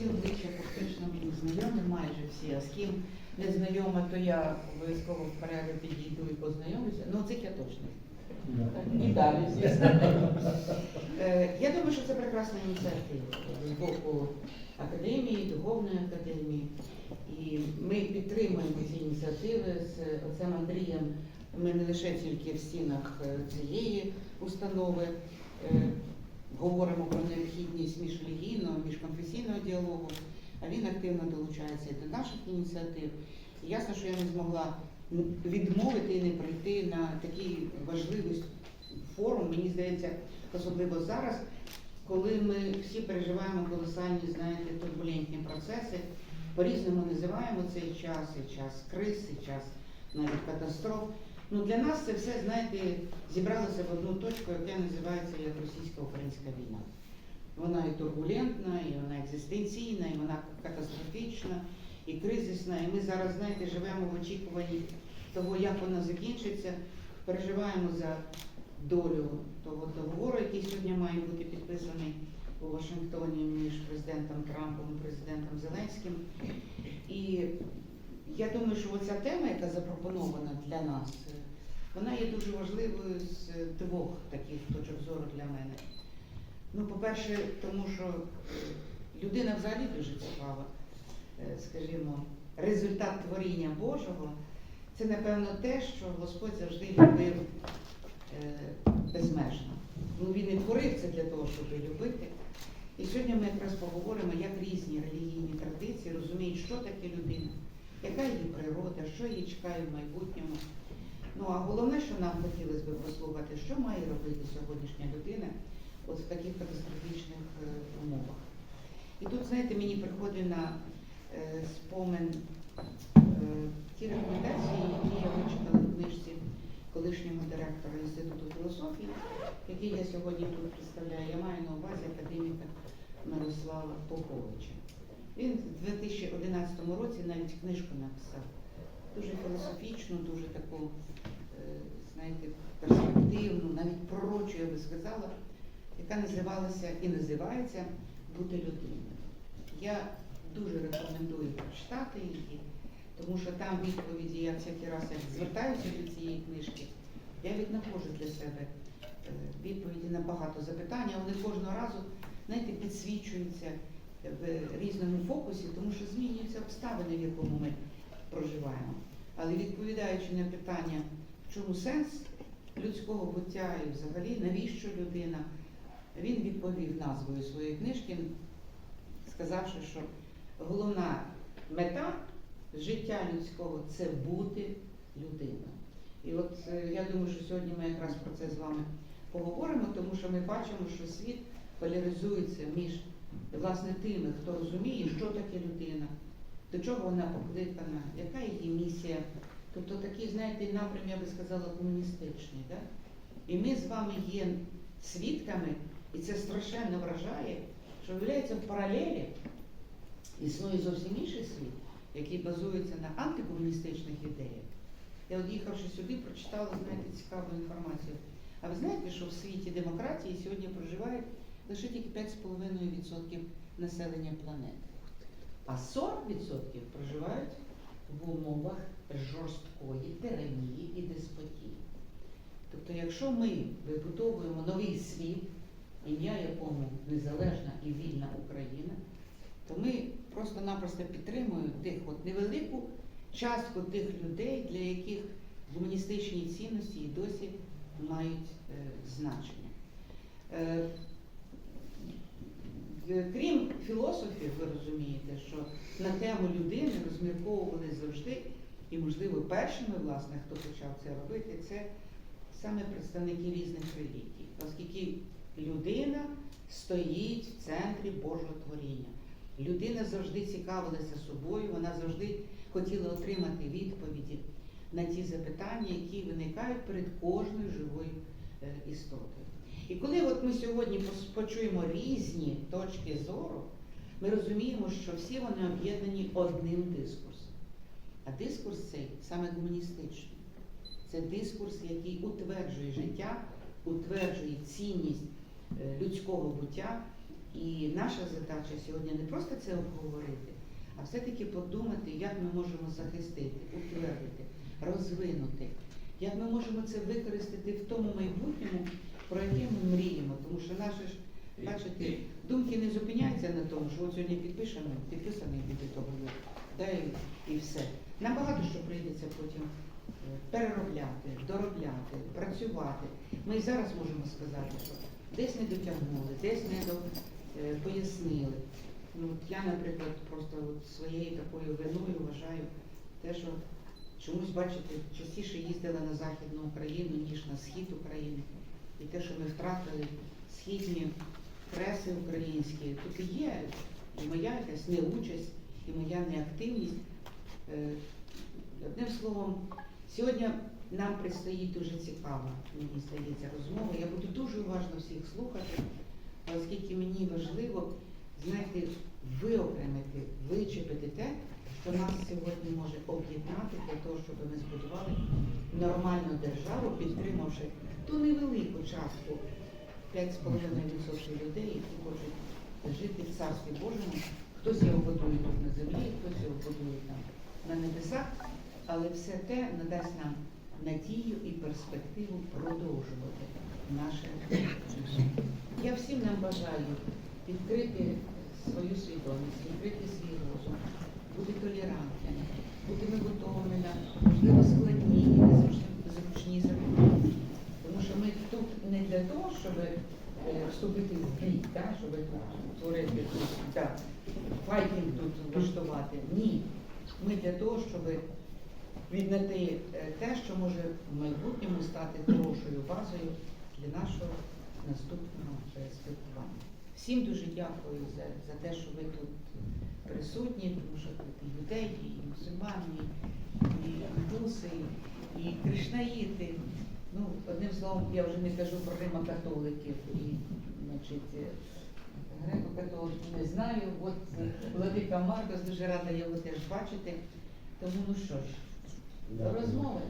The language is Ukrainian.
всі обличчя фактично мені знайомі, майже всі, а з ким не знайома, то я обов'язково в порядку підійду і познайомлюся. Ну, цих я точно. І далі, звісно. Е, Я думаю, що це прекрасна ініціатива з боку академії, духовної академії. І ми підтримуємо ці ініціативи з отцем Андрієм. Ми не лише тільки в стінах е, цієї установи е, говоримо про необхідність міжрелігійного, міжконфесійного діалогу, а він активно долучається і до наших ініціатив. І ясно, що я не змогла відмовити і не прийти на такий важливий форум, мені здається, особливо зараз, коли ми всі переживаємо колосальні, знаєте, турбулентні процеси, по-різному називаємо цей час, і час криз, і час навіть катастроф. Ну, для нас це все, знаєте, зібралося в одну точку, яка називається як російсько-українська війна. Вона і турбулентна, і вона екзистенційна, і вона катастрофічна, і кризисна. І ми зараз, знаєте, живемо в очікуванні того, як вона закінчиться, переживаємо за долю того договору, який сьогодні має бути підписаний у Вашингтоні між президентом Трампом і президентом Зеленським. І я думаю, що оця тема, яка запропонована для нас, вона є дуже важливою з двох таких точок зору для мене. Ну, по-перше, тому що людина взагалі дуже цікава, Е, скажімо, результат творіння Божого. Це, напевно, те, що Господь завжди любив е, безмежно. Ну, він і творив це для того, щоб любити. І сьогодні ми якраз поговоримо, як різні релігійні традиції розуміють, що таке людина, яка її природа, що її чекає в майбутньому. Ну а головне, що нам хотілося б послухати, що має робити сьогоднішня людина от в таких катастрофічних е, умовах. І тут, знаєте, мені приходить на е, спомин е, ті рекомендації, які я вичитала в книжці колишнього директора Інституту філософії, який я сьогодні тут представляю. Я маю на увазі академіка Мирослава Поповича. Він в 2011 році навіть книжку написав. Дуже філософічну, дуже таку, е, знаєте, перспективну, навіть пророчу, я би сказала, яка називалася і називається Бути людиною. Я дуже рекомендую прочитати її, тому що там відповіді, я всякий раз як звертаюся до цієї книжки, я віднаходжу для себе е, відповіді на багато запитань, вони кожного разу, знаєте, підсвічуються в різному фокусі, тому що змінюються обставини, в якому ми проживаємо. Але відповідаючи на питання, в чому сенс людського буття і взагалі навіщо людина, він відповів назвою своєї книжки, сказавши, що головна мета життя людського це бути людиною. І от е, я думаю, що сьогодні ми якраз про це з вами поговоримо, тому що ми бачимо, що світ поляризується між власне тими, хто розуміє, що таке людина, до чого вона покликана, яка її місія. Тобто такий, знаєте, напрям, я би сказала, комуністичний. Да? І ми з вами є свідками, і це страшенно вражає, що виявляється в паралелі існує зовсім інший світ, який базується на антикомуністичних ідеях. Я от їхавши сюди, прочитала, знаєте, цікаву інформацію. А ви знаєте, що в світі демократії сьогодні проживають лише тільки 5,5% населення планети. А 40% проживають в умовах жорсткої тиранії і деспотії. Тобто, якщо ми вибудовуємо новий світ, ім'я якому незалежна і вільна Україна, то ми просто-напросто підтримуємо тих от невелику частку тих людей, для яких гуманістичні цінності і досі мають е, значення. Е, Крім філософів, ви розумієте, що на тему людини розмірковували завжди, і, можливо, першими, власне, хто почав це робити, це саме представники різних релігій, оскільки людина стоїть в центрі Божого творіння. Людина завжди цікавилася собою, вона завжди хотіла отримати відповіді на ті запитання, які виникають перед кожною живою е, істотою. І коли от ми сьогодні почуємо різні точки зору, ми розуміємо, що всі вони об'єднані одним дискурсом. А дискурс цей саме гуманістичний. Це дискурс, який утверджує життя, утверджує цінність е, людського буття І наша задача сьогодні не просто це обговорити, а все-таки подумати, як ми можемо захистити, утвердити, розвинути, як ми можемо це використати в тому майбутньому, про яке ми мріємо. Тому що наші ж, бачите, думки не зупиняються на тому, що от сьогодні підпишемо, підписаний буде договір, да, і, і все. Нам багато що прийдеться потім е, переробляти, доробляти, працювати. Ми і зараз можемо сказати, що десь не дотягнули, десь не до, е, пояснили. Ну, от я, наприклад, просто от своєю такою виною вважаю те, що чомусь, бачите, частіше їздила на Західну Україну, ніж на схід України. І те, що ми втратили східні преси українські, тут і є і моя якась неучасть, і моя неактивність. Е, Одним словом, сьогодні нам предстоїть дуже цікава, мені здається, розмова. Я буду дуже уважно всіх слухати, оскільки мені важливо, знаєте, виокремити, вичепити те, що нас сьогодні може об'єднати для того, щоб ми збудували нормальну державу, підтримавши ту невелику частку 5,5% людей, які хочуть жити в царстві Божому. Хтось його будує тут на землі, хтось його будує там на небесах, але все те надасть нам надію і перспективу продовжувати наше життя. Я всім нам бажаю відкрити свою свідомість, відкрити свій розум, бути толерантними, бути ми готовими на можливо складні і незручні закони. Тому що ми тут не для того, щоб е, вступити в бій, да, щоб творити тут, да, файтинг тут влаштувати. Ні. Ми для того, щоб віднайти е, те, що може в майбутньому стати хорошою базою для нашого наступного е, спілкування. Всім дуже дякую за, за те, що ви тут присутні, тому що тут і юдеї, і мусульмани, і індуси, і кришнаїти. Ну, одним словом, я вже не кажу про римокатоликів і, значить, е, греко-католиків не знаю. От е, Владика Маркос, дуже рада його теж бачити. Тому ну що ж, до розмови.